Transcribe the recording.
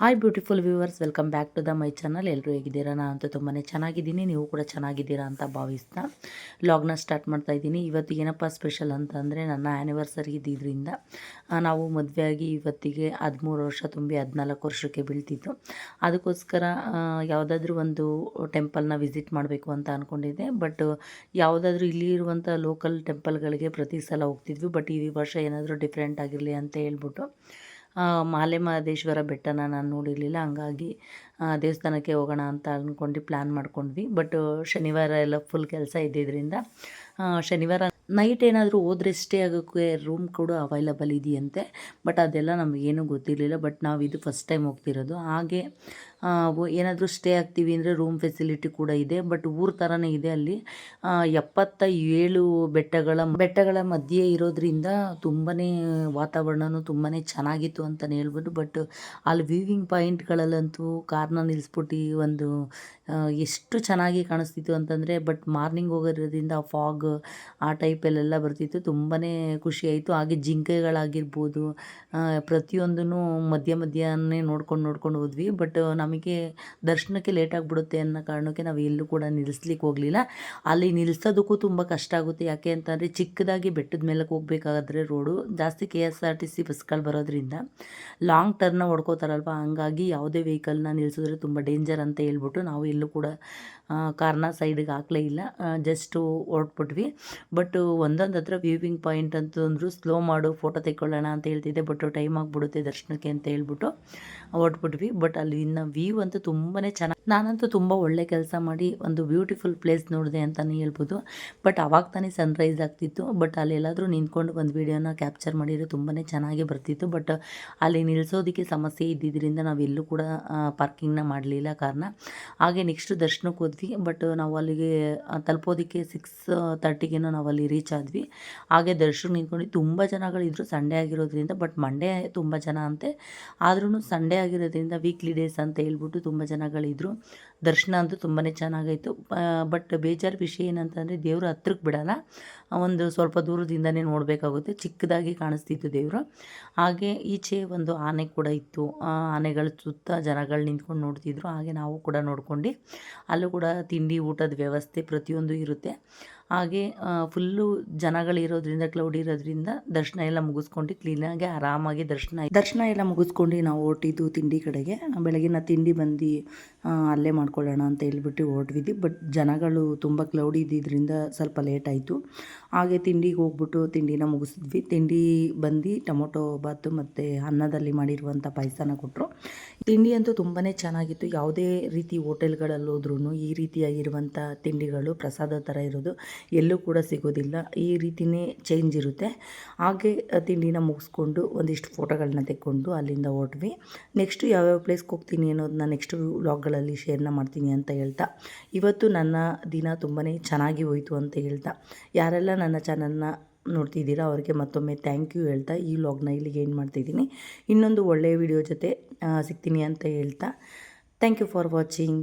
Hi beautiful viewers welcome back to the my channel ಎಲ್ಲರೂ ಹೇಗಿದ್ದೀರಾ? ನಾನು ಅಂತೂ ತುಂಬಾ ಚೆನ್ನಾಗಿದ್ದೀನಿ. ನೀವು ಕೂಡ ಚೆನ್ನಾಗಿದ್ದೀರಾ ಅಂತ ಭಾವಿಸ್ತಾ ಲಾಗ್ನ ಸ್ಟಾರ್ಟ್ ಮಾಡ್ತಾ ಇದ್ದೀನಿ. ಇವತ್ತು ಏನಪ್ಪ ಸ್ಪೆಷಲ್ ಅಂತ ಅಂದರೆ ನನ್ನ ಆ್ಯನಿವರ್ಸರಿ ಇದ್ದಿದ್ದರಿಂದ ನಾವು ಮದುವೆಯಾಗಿ ಇವತ್ತಿಗೆ ಹದಿಮೂರು ವರ್ಷ ತುಂಬಿ ಹದಿನಾಲ್ಕು ವರ್ಷಕ್ಕೆ ಬೀಳ್ತಿತ್ತು. ಅದಕ್ಕೋಸ್ಕರ ಯಾವುದಾದ್ರೂ ಒಂದು ಟೆಂಪಲ್ನ ವಿಸಿಟ್ ಮಾಡಬೇಕು ಅಂತ ಅಂದ್ಕೊಂಡಿದ್ದೆ ಬಟ್ ಯಾವುದಾದ್ರೂ ಇಲ್ಲಿ ಇರುವಂಥ ಲೋಕಲ್ ಟೆಂಪಲ್ಗಳಿಗೆ ಪ್ರತಿ ಸಲ ಹೋಗ್ತಿದ್ವಿ. ಬಟ್ ಈ ವರ್ಷ ಏನಾದರೂ ಡಿಫ್ರೆಂಟ್ ಆಗಿರಲಿ ಅಂತ ಹೇಳ್ಬಿಟ್ಟು ಮಾಲೆ ಮಹದೇಶ್ವರ ಬೆಟ್ಟನ ನಾನು ನೋಡಿರಲಿಲ್ಲ, ಹಂಗಾಗಿ ದೇವಸ್ಥಾನಕ್ಕೆ ಹೋಗೋಣ ಅಂತ ಅಂದ್ಕೊಂಡು ಪ್ಲ್ಯಾನ್ ಮಾಡ್ಕೊಂಡ್ವಿ. ಬಟ್ ಶನಿವಾರ ಎಲ್ಲ ಫುಲ್ ಕೆಲಸ ಇದ್ದಿದ್ದರಿಂದ ಶನಿವಾರ ನೈಟ್ ಏನಾದರೂ ಹೋದ್ರೆ ಸ್ಟೇ ಆಗೋಕ್ಕೆ ರೂಮ್ ಕೂಡ ಅವೈಲಬಲ್ ಇದೆಯಂತೆ. ಬಟ್ ಅದೆಲ್ಲ ನಮಗೇನು ಗೊತ್ತಿರಲಿಲ್ಲ ಬಟ್ ನಾವು ಇದು ಫಸ್ಟ್ ಟೈಮ್ ಹೋಗ್ತಿರೋದು. ಹಾಗೆ ಏನಾದರೂ ಸ್ಟೇ ಆಗ್ತೀವಿ ಅಂದರೆ ರೂಮ್ ಫೆಸಿಲಿಟಿ ಕೂಡ ಇದೆ. ಬಟ್ ಊರ ಥರನೇ ಇದೆ ಅಲ್ಲಿ. ಎಪ್ಪತ್ತ ಏಳು ಬೆಟ್ಟಗಳ ಬೆಟ್ಟಗಳ ಮಧ್ಯೆ ಇರೋದ್ರಿಂದ ತುಂಬಾ ವಾತಾವರಣವೂ ತುಂಬಾ ಚೆನ್ನಾಗಿತ್ತು ಅಂತಲೇ ಹೇಳ್ಬೋದು. ಬಟ್ ಅಲ್ಲಿ ವ್ಯೂವಿಂಗ್ ಪಾಯಿಂಟ್ಗಳಲ್ಲಂತೂ ಕಾರ್ನ ನಿಲ್ಲಿಸ್ಬಿಟ್ಟು ಒಂದು ಎಷ್ಟು ಚೆನ್ನಾಗಿ ಕಾಣಿಸ್ತಿತ್ತು ಅಂತಂದರೆ ಬಟ್ ಮಾರ್ನಿಂಗ್ ಹೋಗೋದ್ರಿಂದ ಫಾಗ್ ಆ ಟೈಪಲ್ಲೆಲ್ಲ ಬರ್ತಿತ್ತು. ತುಂಬಾ ಖುಷಿ ಆಯಿತು. ಹಾಗೆ ಜಿಂಕೆಗಳಾಗಿರ್ಬೋದು ಪ್ರತಿಯೊಂದೂ ಮಧ್ಯ ಮಧ್ಯಾಹ್ನೇ ನೋಡ್ಕೊಂಡು ನೋಡ್ಕೊಂಡು ಹೋದ್ವಿ. ಬಟ್ ನಮಗೆ ದರ್ಶನಕ್ಕೆ ಲೇಟ್ ಆಗಿಬಿಡುತ್ತೆ ಅನ್ನೋ ಕಾರಣಕ್ಕೆ ನಾವು ಎಲ್ಲೂ ಕೂಡ ನಿಲ್ಲಿಸ್ಲಿಕ್ಕೆ ಹೋಗಲಿಲ್ಲ. ಅಲ್ಲಿ ನಿಲ್ಲಿಸೋದಕ್ಕೂ ತುಂಬ ಕಷ್ಟ ಆಗುತ್ತೆ. ಯಾಕೆ ಅಂತಂದರೆ, ಚಿಕ್ಕದಾಗಿ ಬೆಟ್ಟದ ಮೇಲಕ್ಕೆ ಹೋಗ್ಬೇಕಾದ್ರೆ ರೋಡು ಜಾಸ್ತಿ K S R T C ಬಸ್ಗಳು ಬರೋದ್ರಿಂದ ಲಾಂಗ್ ಟರ್ನ ಹೊಡ್ಕೋತಾರಲ್ವ? ಹಂಗಾಗಿ ಯಾವುದೇ ವೆಹಿಕಲ್ನ ನಿಲ್ಲಿಸಿದ್ರೆ ತುಂಬ ಡೇಂಜರ್ ಅಂತ ಹೇಳ್ಬಿಟ್ಟು ನಾವು ಎಲ್ಲೂ ಕೂಡ ಕಾರ್ನ ಸೈಡಿಗೆ ಹಾಕಲೇ ಇಲ್ಲ. ಜಸ್ಟು ಹೊರಟ್ಬಿಟ್ವಿ. ಬಟ್ ಒಂದೊಂದು ಹತ್ರ ವ್ಯೂವಿಂಗ್ ಪಾಯಿಂಟ್ ಅಂತಂದ್ರು ಸ್ಲೋ ಮಾಡು ಫೋಟೋ ತೆಕ್ಕೊಳ್ಳೋಣ ಅಂತ ಹೇಳ್ತಿದ್ದೆ. ಬಟ್ ಟೈಮ್ ಆಗಿಬಿಡುತ್ತೆ ದರ್ಶನಕ್ಕೆ ಅಂತ ಹೇಳ್ಬಿಟ್ಟು ಹೊರಟ್ಬಿಟ್ವಿ. ಬಟ್ ಅಲ್ಲಿ ಇನ್ನು ವ್ಯೂ ಅಂತೂ ತುಂಬಾ ಚೆನ್ನಾಗಿ, ನಾನಂತೂ ತುಂಬ ಒಳ್ಳೆ ಕೆಲಸ ಮಾಡಿ ಒಂದು ಬ್ಯೂಟಿಫುಲ್ ಪ್ಲೇಸ್ ನೋಡಿದೆ ಅಂತಲೇ ಹೇಳ್ಬೋದು. ಬಟ್ ಅವಾಗ ತಾನೇ ಸನ್ರೈಸ್ ಆಗ್ತಿತ್ತು. ಬಟ್ ಅಲ್ಲಿ ಎಲ್ಲಾದರೂ ನಿಂತ್ಕೊಂಡು ಒಂದು ವೀಡಿಯೋನ ಕ್ಯಾಪ್ಚರ್ ಮಾಡಿದರೆ ತುಂಬಾ ಚೆನ್ನಾಗಿ ಬರ್ತಿತ್ತು. ಬಟ್ ಅಲ್ಲಿ ನಿಲ್ಲಿಸೋದಕ್ಕೆ ಸಮಸ್ಯೆ ಇದ್ದಿದ್ದರಿಂದ ನಾವೆಲ್ಲೂ ಕೂಡ ಪಾರ್ಕಿಂಗ್ನ ಮಾಡಲಿಲ್ಲ ಕಾರಣ ಹಾಗೆ ನೆಕ್ಸ್ಟ್ ದರ್ಶನಕ್ಕೆ ಹೋದ್ವಿ. ಬಟ್ ನಾವು ಅಲ್ಲಿಗೆ ತಲುಪೋದಕ್ಕೆ ಸಿಕ್ಸ್ ತರ್ಟಿಗೇನೋ ನಾವು ಅಲ್ಲಿ ರೀಚ್ ಆದ್ವಿ. ಹಾಗೆ ದರ್ಶನ ನಿಂತ್ಕೊಂಡು ತುಂಬ ಜನಗಳಿದ್ರು ಸಂಡೇ ಆಗಿರೋದ್ರಿಂದ ಬಟ್ ಮಂಡೇ ತುಂಬ ಜನ ಅಂತೆ. ಆದ್ರೂ ಸಂಡೇ ಆಗಿರೋದ್ರಿಂದ ವೀಕ್ಲಿ ಡೇಸ್ ಅಂತ ಹೇಳ್ಬಿಟ್ಟು ತುಂಬ ಜನಗಳಿದ್ರು. ದರ್ಶನ ಅಂತೂ ತುಂಬಾ ಚೆನ್ನಾಗಾಯಿತು. ಬಟ್ ಬೇಜಾರು ವಿಷಯ ಏನಂತಂದರೆ ದೇವರು ಹತ್ರಕ್ಕೆ ಬಿಡೋಲ್ಲ. ಒಂದು ಸ್ವಲ್ಪ ದೂರದಿಂದನೇ ನೋಡಬೇಕಾಗುತ್ತೆ. ಚಿಕ್ಕದಾಗಿ ಕಾಣಿಸ್ತಿತ್ತು ದೇವರು. ಹಾಗೆ ಈಚೆ ಒಂದು ಆನೆ ಕೂಡ ಇತ್ತು. ಆ ಆನೆಗಳ ಸುತ್ತ ಜನಗಳು ನಿಂತ್ಕೊಂಡು ನೋಡ್ತಿದ್ರು. ಹಾಗೆ ನಾವು ಕೂಡ ನೋಡ್ಕೊಂಡು, ಅಲ್ಲೂ ಕೂಡ ತಿಂಡಿ ಊಟದ ವ್ಯವಸ್ಥೆ ಪ್ರತಿಯೊಂದು ಇರುತ್ತೆ. ಹಾಗೆ ಫುಲ್ಲು ಜನಗಳಿರೋದ್ರಿಂದ ಕ್ಲೌಡ್ ಇರೋದ್ರಿಂದ ದರ್ಶನ ಎಲ್ಲ ಮುಗಿಸ್ಕೊಂಡು ಕ್ಲೀನಾಗಿ ಆರಾಮಾಗಿ ದರ್ಶನ ದರ್ಶನ ಎಲ್ಲ ಮುಗಿಸ್ಕೊಂಡು ನಾವು ಹೊರಟಿದ್ದು ತಿಂಡಿ ಕಡೆಗೆ. ಬೆಳಗಿನ ತಿಂಡಿ ಬಂದು ಅಲ್ಲೇ ಮಾಡ್ಕೊಳ್ಳೋಣ ಅಂತ ಹೇಳ್ಬಿಟ್ಟು ಹೊರಟಿದ್ವಿ. ಬಟ್ ಜನಗಳು ತುಂಬ ಕ್ಲೌಡ್ ಇದ್ದಿದ್ದರಿಂದ ಸ್ವಲ್ಪ ಲೇಟ್ ಆಯಿತು. ಹಾಗೆ ತಿಂಡಿಗೆ ಹೋಗ್ಬಿಟ್ಟು ತಿಂಡಿನ ಮುಗಿಸಿದ್ವಿ. ತಿಂಡಿ ಬಂದು ಟೊಮೊಟೊ, ಬಾತು ಮತ್ತು ಅನ್ನದಲ್ಲಿ ಮಾಡಿರುವಂಥ ಪಾಯಸನ ಕೊಟ್ಟರು. ತಿಂಡಿ ಅಂತೂ ತುಂಬಾ ಚೆನ್ನಾಗಿತ್ತು. ಯಾವುದೇ ರೀತಿ ಹೋಟೆಲ್ಗಳಲ್ಲಿ ಹೋದ್ರೂ ಈ ರೀತಿಯಾಗಿರುವಂಥ ತಿಂಡಿಗಳು ಪ್ರಸಾದ ಥರ ಇರೋದು. ಎಲ್ಲೂ ಕೂಡ ಸಿಗೋದಿಲ್ಲ. ಈ ರೀತಿಯೇ ಚೇಂಜ್ ಇರುತ್ತೆ. ಹಾಗೆ ತಿಂಡಿನ ಮುಗಿಸ್ಕೊಂಡು ಒಂದಿಷ್ಟು ಫೋಟೋಗಳನ್ನ ತೆಕ್ಕೊಂಡು ಅಲ್ಲಿಂದ ಹೊರಟ್ವಿ. ನೆಕ್ಸ್ಟು ಯಾವ್ಯಾವ ಪ್ಲೇಸ್ಗೆ ಹೋಗ್ತೀನಿ ಅನ್ನೋದನ್ನ ನೆಕ್ಸ್ಟ್ ವ್ಲಾಗ್ಗಳಲ್ಲಿ ಶೇರ್ನ ಮಾಡ್ತೀನಿ ಅಂತ ಹೇಳ್ತಾ. ಇವತ್ತು ನನ್ನ ದಿನ ತುಂಬಾ ಚೆನ್ನಾಗಿ ಹೋಯಿತು ಅಂತ ಹೇಳ್ತಾ. ಯಾರೆಲ್ಲ ನನ್ನ ಚಾನಲ್ನ ನೋಡ್ತಿದ್ದೀರಾ ಅವರಿಗೆ ಮತ್ತೊಮ್ಮೆ ಥ್ಯಾಂಕ್ ಯು ಹೇಳ್ತಾ. ಈ ವ್ಲಾಗ್ನ ಇಲ್ಲಿಗೆ ಏನು ಮಾಡ್ತಿದ್ದೀನಿ. ಇನ್ನೊಂದು ಒಳ್ಳೆಯ ವಿಡಿಯೋ ಜೊತೆ ಸಿಗ್ತೀನಿ ಅಂತ ಹೇಳ್ತಾ. Thank you for watching